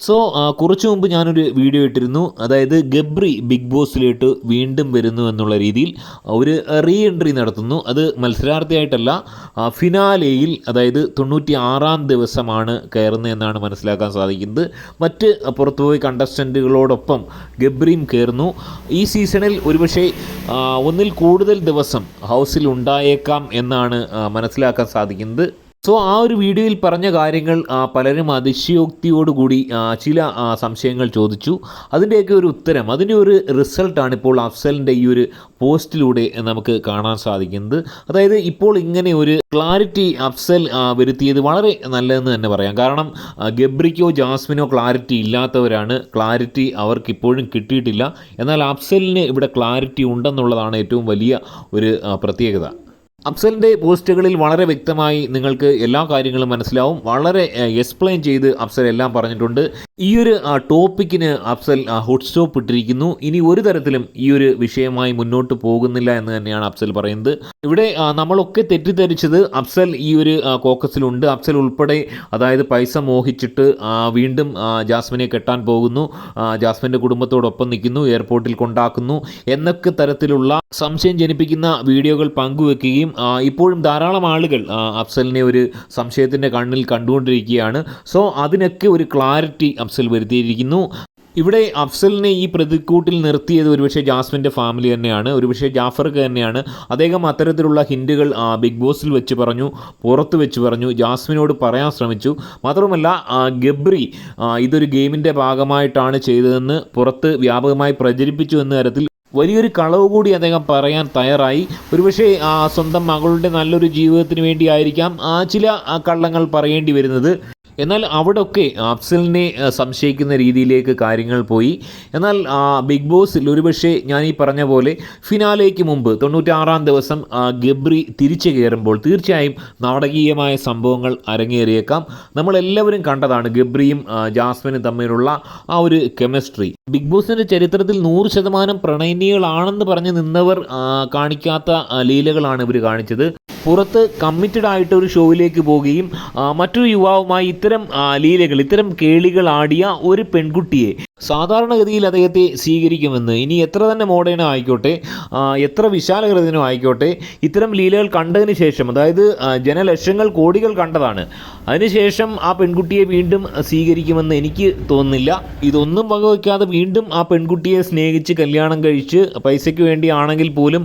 So കുറച്ചു മുമ്പ് ഞാനൊരു വീഡിയോ ഇട്ടിരുന്നു. അതായത് ഗബ്രി ബിഗ് ബോസിലേക്ക് വീണ്ടും വരുന്നു എന്നുള്ള രീതിയിൽ ഒരു റീ എൻട്രി നടത്തുന്നു. അത് മത്സരാർത്ഥിയായിട്ടല്ല ഫിനാലെയിൽ അതായത് തൊണ്ണൂറ്റി ആറാം ദിവസമാണ് കയറുന്നതെന്നാണ് മനസ്സിലാക്കാൻ സാധിക്കുന്നത്. മറ്റ് പുറത്തുപോയി കണ്ടസ്റ്റന്റുകളോടൊപ്പം ഗബ്രിയും കയറുന്നു. ഈ സീസണിൽ ഒരുപക്ഷെ ഒന്നിൽ കൂടുതൽ ദിവസം ഹൗസിൽ ഉണ്ടായേക്കാം എന്നാണ് മനസ്സിലാക്കാൻ സാധിക്കുന്നത്. സോ ആ ഒരു വീഡിയോയിൽ പറഞ്ഞ കാര്യങ്ങൾ പലരും അതിശയോക്തിയോടുകൂടി ചില സംശയങ്ങൾ ചോദിച്ചു. അതിന്റെയൊക്കെ ഒരു ഉത്തരം അതിന്റെ ഒരു റിസൾട്ടാണ് ഇപ്പോൾ അഫ്സലിന്റെ ഈ ഒരു പോസ്റ്റിലൂടെ നമുക്ക് കാണാൻ സാധിക്കുന്നത്. അതായത് ഇപ്പോൾ ഇങ്ങനെ ഒരു ക്ലാരിറ്റി അഫ്സൽ വരുത്തിയത് വളരെ നല്ലതെന്ന് തന്നെ പറയാം. കാരണം ഗബ്രിക്കോ ജാസ്മിനോ ക്ലാരിറ്റി ഇല്ലാത്തവരാണ്. ക്ലാരിറ്റി അവർക്ക് ഇപ്പോഴും കിട്ടിയിട്ടില്ല. എന്നാൽ അഫ്സലിന് ഇവിടെ ക്ലാരിറ്റി ഉണ്ടെന്നുള്ളതാണ് ഏറ്റവും വലിയ ഒരു പ്രത്യേകത. അഫ്സലിന്റെ പോസ്റ്റുകളിൽ വളരെ വ്യക്തമായി നിങ്ങൾക്ക് എല്ലാ കാര്യങ്ങളും മനസ്സിലാവും. വളരെ എക്സ്പ്ലെയിൻ ചെയ്ത് അഫ്സൽ എല്ലാം പറഞ്ഞിട്ടുണ്ട്. ഈ ഒരു ടോപ്പിക്കിന് അഫ്സൽ ഹോട്ട് സ്റ്റോപ്പ് ഇട്ടിരിക്കുന്നു. ഇനി ഒരു തരത്തിലും ഈ ഒരു വിഷയമായി മുന്നോട്ട് പോകുന്നില്ല എന്ന് തന്നെയാണ് അഫ്സൽ പറയുന്നത്. ഇവിടെ നമ്മളൊക്കെ തെറ്റിദ്ധരിച്ചത് അഫ്സൽ ഈ ഒരു കോക്കസിലുണ്ട് അഫ്സൽ ഉൾപ്പെടെ അതായത് പൈസ മോഹിച്ചിട്ട് വീണ്ടും ജാസ്മിനെ കെട്ടാൻ പോകുന്നു. ജാസ്മിന്റെ കുടുംബത്തോടൊപ്പം നിൽക്കുന്നു എയർപോർട്ടിൽ കൊണ്ടാക്കുന്നു. എന്നൊക്കെ തരത്തിലുള്ള സംശയം ജനിപ്പിക്കുന്ന വീഡിയോകൾ പങ്കുവെക്കുകയും ഇപ്പോഴും ധാരാളം ആളുകൾ അഫ്സലിനെ ഒരു സംശയത്തിന്റെ കണ്ണിൽ കണ്ടുകൊണ്ടിരിക്കുകയാണ്. സോ അതിനൊക്കെ ഒരു ക്ലാരിറ്റി അഫ്സൽ വരുത്തിയിരിക്കുന്നു. ഇവിടെ അഫ്സലിനെ ഈ പ്രതിക്കൂട്ടിൽ നിർത്തിയത് ഒരുപക്ഷെ ജാസ്മിന്റെ ഫാമിലി തന്നെയാണ് ഒരുപക്ഷെ ജാഫർക്ക് തന്നെയാണ്. അദ്ദേഹം അത്തരത്തിലുള്ള ഹിൻഡുകൾ ബിഗ് ബോസിൽ വെച്ച് പറഞ്ഞു പുറത്ത് വെച്ച് പറഞ്ഞു ജാസ്മിനോട് പറയാൻ ശ്രമിച്ചു. മാത്രമല്ല ഗബ്രി ഇതൊരു ഗെയിമിന്റെ ഭാഗമായിട്ടാണ് ചെയ്തതെന്ന് പുറത്ത് വ്യാപകമായി പ്രചരിപ്പിച്ചു എന്ന തരത്തിൽ വലിയൊരു കളവ് കൂടി അദ്ദേഹം പറയാൻ തയ്യാറായി. ഒരുപക്ഷെ സ്വന്തം മകളുടെ നല്ലൊരു ജീവിതത്തിന് വേണ്ടിയായിരിക്കാം ചില കള്ളങ്ങൾ പറയേണ്ടി വരുന്നത്. എന്നാൽ അവിടൊക്കെ അഫ്സലിനെ സംശയിക്കുന്ന രീതിയിലേക്ക് കാര്യങ്ങൾ പോയി. എന്നാൽ ബിഗ് ബോസിൽ ഒരുപക്ഷെ ഞാൻ ഈ പറഞ്ഞ പോലെ ഫിനാലേക്ക് മുമ്പ് തൊണ്ണൂറ്റാറാം ദിവസം ഗബ്രി തിരിച്ചു കയറുമ്പോൾ തീർച്ചയായും നാടകീയമായ സംഭവങ്ങൾ അരങ്ങേറിയേക്കാം. നമ്മളെല്ലാവരും കണ്ടതാണ് ഗബ്രിയും ജാസ്മിനും തമ്മിലുള്ള ആ ഒരു കെമിസ്ട്രി. ബിഗ് ബോസിന്റെ ചരിത്രത്തിൽ നൂറ് ശതമാനം പ്രണയിനികളാണെന്ന് പറഞ്ഞ് നിന്നവർ കാണിക്കാത്ത ലീലകളാണ് ഇവർ കാണിച്ചത്. പുറത്ത് കമ്മിറ്റഡ് ആയിട്ട് ഒരു ഷോയിലേക്ക് പോവുകയും മറ്റൊരു യുവാവുമായി ഇത്തരം ലീലകൾ ഇത്തരം കേളികൾ ആടിയ ഒരു പെൺകുട്ടിയെ സാധാരണഗതിയിൽ അദ്ദേഹത്തെ സ്വീകരിക്കുമെന്ന്. ഇനി എത്ര തന്നെ മോഡേൺ ആയിക്കോട്ടെ എത്ര വിശാലകൃതനോ ആയിക്കോട്ടെ ഇത്തരം ലീലകൾ കണ്ടതിന് ശേഷം അതായത് ജനലക്ഷങ്ങൾ കോടികൾ കണ്ടതാണ്. അതിനുശേഷം ആ പെൺകുട്ടിയെ വീണ്ടും സ്വീകരിക്കുമെന്ന് എനിക്ക് തോന്നുന്നില്ല. ഇതൊന്നും വകവയ്ക്കാതെ വീണ്ടും ആ പെൺകുട്ടിയെ സ്നേഹിച്ച് കല്യാണം കഴിച്ച് പൈസയ്ക്ക് വേണ്ടിയാണെങ്കിൽ പോലും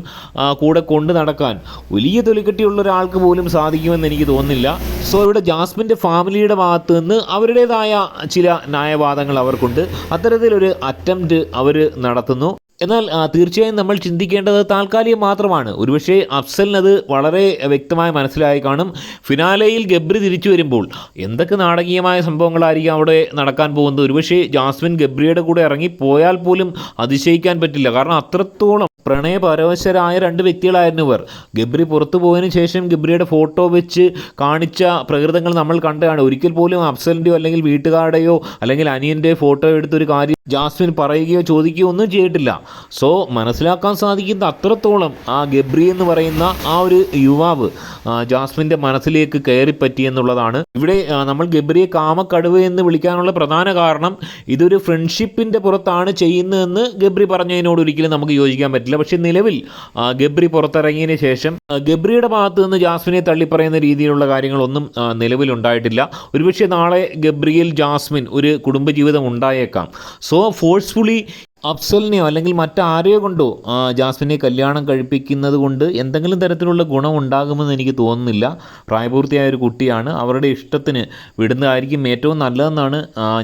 കൂടെ കൊണ്ടു നടക്കാൻ വലിയ തൊലിക്കെട്ടിയുള്ള ഒരാൾക്ക് പോലും സാധിക്കുമെന്ന് എനിക്ക് തോന്നുന്നില്ല. സോ ഇവിടെ ജാസ്മിന്റെ ഫാമിലിയുടെ ഭാഗത്തു നിന്ന് അവരുടേതായ ചില ന്യായവാദങ്ങൾ അവർക്കുണ്ട്. അത്തരത്തിലൊരു അറ്റംപ്റ്റ് അവർ നടത്തുന്നു. എന്നാൽ തീർച്ചയായും നമ്മൾ ചിന്തിക്കേണ്ടത് താൽക്കാലികം മാത്രമാണ്. ഒരുപക്ഷെ അഫ്സലിനത് വളരെ വ്യക്തമായി മനസ്സിലായി കാണും. ഫിനാലയിൽ ഗബ്രി തിരിച്ചു വരുമ്പോൾ എന്തൊക്കെ നാടകീയമായ സംഭവങ്ങളായിരിക്കും അവിടെ നടക്കാൻ പോകുന്നത്? ഒരുപക്ഷെ ജാസ്മിൻ ഗബ്രിയുടെ കൂടെ ഇറങ്ങി പോയാൽ പോലും അതിശയിക്കാൻ പറ്റില്ല. കാരണം അത്രത്തോളം പ്രണയപരവശരായ രണ്ട് വ്യക്തികളായിരുന്നു ഇവർ. ഗബ്രി പുറത്തു പോയതിന് ശേഷം ഗബ്രിയുടെ ഫോട്ടോ വെച്ച് കാണിച്ച പ്രകൃതങ്ങൾ നമ്മൾ കണ്ടതാണ്. ഒരിക്കൽ പോലും അഫ്സലിന്റെയോ അല്ലെങ്കിൽ വീട്ടുകാരുടെയോ അല്ലെങ്കിൽ അനിയന്റെ ഫോട്ടോ എടുത്തൊരു കാര്യം ജാസ്മിൻ പറയുകയോ ചോദിക്കുകയോ ഒന്നും ചെയ്തിട്ടില്ല. സോ മനസ്സിലാക്കാൻ സാധിക്കുന്ന അത്രത്തോളം ആ ഗബ്രി എന്ന് പറയുന്ന ആ ഒരു യുവാവ് ജാസ്മിന്റെ മനസ്സിലേക്ക് കയറിപ്പറ്റി എന്നുള്ളതാണ്. ഇവിടെ നമ്മൾ ഗബ്രിയെ കാമക്കടുവ് എന്ന് വിളിക്കാനുള്ള പ്രധാന കാരണം ഇതൊരു ഫ്രണ്ട്ഷിപ്പിന്റെ പുറത്താണ് ചെയ്യുന്നതെന്ന് ഗബ്രി പറഞ്ഞതിനോട് ഒരിക്കലും നമുക്ക് യോജിക്കാൻ പറ്റില്ല. പക്ഷേ നിലവിൽ ഗബ്രി പുറത്തിറങ്ങിയതിന് ശേഷം ഗബ്രിയുടെ ഭാഗത്ത് നിന്ന് ജാസ്മിനെ തള്ളിപ്പറയുന്ന രീതിയിലുള്ള കാര്യങ്ങളൊന്നും നിലവിലുണ്ടായിട്ടില്ല ഒരുപക്ഷെ നാളെ ഗബ്രിയിൽ ജാസ്മിൻ ഒരു കുടുംബജീവിതം ഉണ്ടായേക്കാം. സോ ഫോഴ്സ്ഫുള്ളി അഫ്സലിനെയോ അല്ലെങ്കിൽ മറ്റാരെയോ കൊണ്ടോ ജാസ്മിനെ കല്യാണം കഴിപ്പിക്കുന്നത് കൊണ്ട് എന്തെങ്കിലും തരത്തിലുള്ള ഗുണം ഉണ്ടാകുമെന്ന് എനിക്ക് തോന്നുന്നില്ല. പ്രായപൂർത്തിയായ ഒരു കുട്ടിയാണ്. അവരുടെ ഇഷ്ടത്തിന് വിടുന്നതായിരിക്കും ഏറ്റവും നല്ലതെന്നാണ്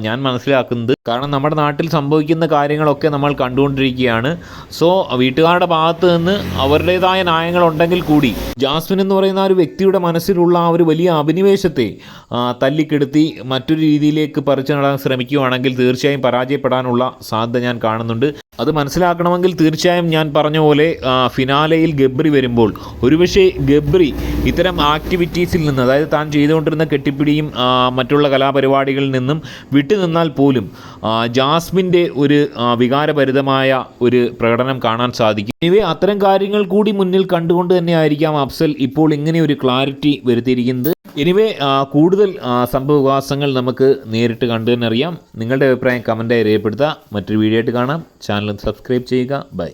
ഞാൻ മനസ്സിലാക്കുന്നത്. കാരണം നമ്മുടെ നാട്ടിൽ സംഭവിക്കുന്ന കാര്യങ്ങളൊക്കെ നമ്മൾ കണ്ടുകൊണ്ടിരിക്കുകയാണ്. സോ വീട്ടുകാരുടെ ഭാഗത്ത് നിന്ന് അവരുടേതായ ന്യായങ്ങളുണ്ടെങ്കിൽ കൂടി ജാസ്മിൻ എന്ന് പറയുന്ന ഒരു വ്യക്തിയുടെ മനസ്സിലുള്ള ആ ഒരു വലിയ അഭിനിവേശത്തെ തല്ലിക്കെടുത്തി മറ്റൊരു രീതിയിലേക്ക് പറിച്ചു നടാൻ ശ്രമിക്കുകയാണെങ്കിൽ തീർച്ചയായും പരാജയപ്പെടാനുള്ള സാധ്യത ഞാൻ കാണുന്നു. കാണുന്നുണ്ട്. അത് മനസ്സിലാക്കണമെങ്കിൽ തീർച്ചയായും ഞാൻ പറഞ്ഞ പോലെ ഫിനാലയിൽ ഗബ്രി വരുമ്പോൾ ഒരുപക്ഷെ ഗബ്രി ഇത്തരം ആക്ടിവിറ്റീസിൽ നിന്ന് അതായത് താൻ ചെയ്തുകൊണ്ടിരുന്ന കെട്ടിപ്പിടിയും മറ്റുള്ള കലാപരിപാടികളിൽ നിന്നും വിട്ടുനിന്നാൽ പോലും ജാസ്മിന്റെ ഒരു വികാരഭരിതമായ ഒരു പ്രകടനം കാണാൻ സാധിക്കും. ഇവ അത്തരം കാര്യങ്ങൾ കൂടി മുന്നിൽ കണ്ടുകൊണ്ട് തന്നെയായിരിക്കാം അഫ്സൽ ഇപ്പോൾ ഇങ്ങനെ ഒരു ക്ലാരിറ്റി വരുത്തിയിരിക്കുന്നത്. എനിവേ കൂടുതൽ സംഭവവികാസങ്ങൾ നമുക്ക് നേരിട്ട് കണ്ടു തന്നെ അറിയാം. നിങ്ങളുടെ അഭിപ്രായം കമന്റായി രേഖപ്പെടുത്തുക. മറ്റൊരു വീഡിയോ ആയിട്ട് കാണാം. ചാനൽ സബ്സ്ക്രൈബ് ചെയ്യുക. ബൈ